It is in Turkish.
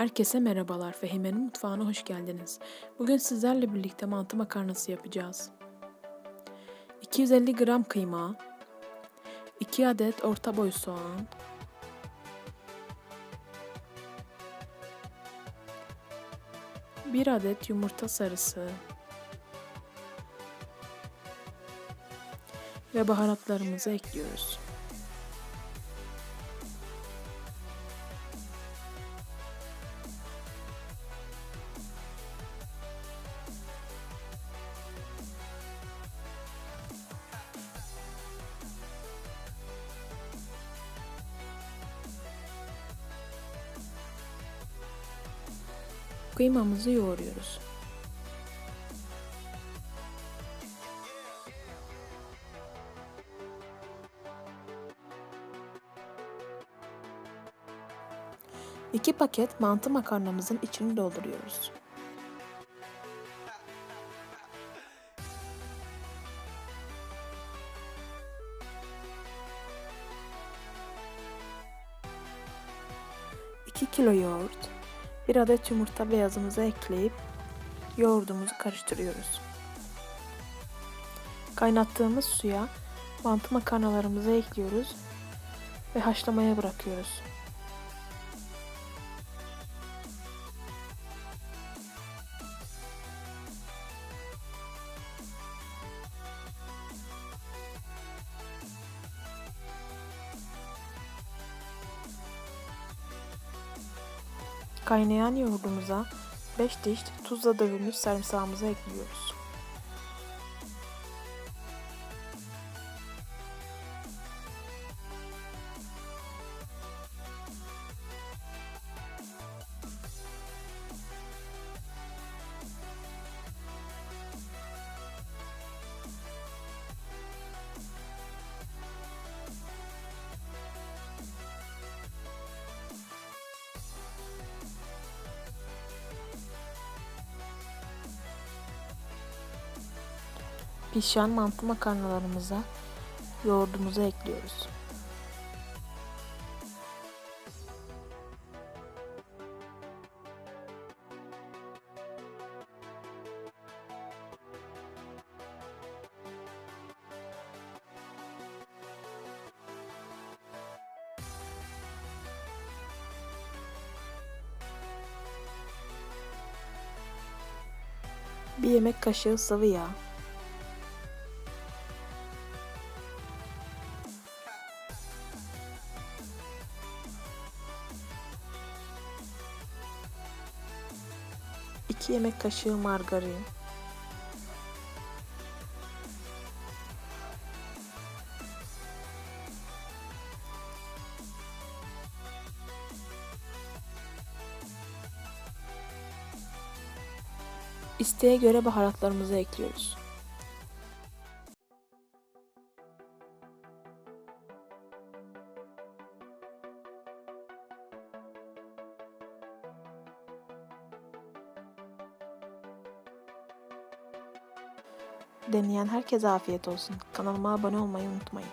Herkese merhabalar. Fehime'nin mutfağına hoş geldiniz. Bugün sizlerle birlikte mantı makarnası yapacağız. 250 gram kıyma, 2 adet orta boy soğan, 1 adet yumurta sarısı ve baharatlarımızı ekliyoruz. Kıymamızı yoğuruyoruz. İki paket mantı makarnamızın içini dolduruyoruz. İki kilo yoğurt, bir adet yumurta beyazımızı ekleyip yoğurdumuzu karıştırıyoruz. Kaynattığımız suya mantı makarnalarımızı ekliyoruz ve haşlamaya bırakıyoruz. Kaynayan yoğurdumuza 5 diş tuzla dövülmüş sarımsağımızı ekliyoruz. Pişen mantı makarnalarımıza yoğurdumuzu ekliyoruz. Bir yemek kaşığı sıvı yağ, iki yemek kaşığı margarin, İsteğe göre baharatlarımızı ekliyoruz. Deneyen herkese afiyet olsun. Kanalıma abone olmayı unutmayın.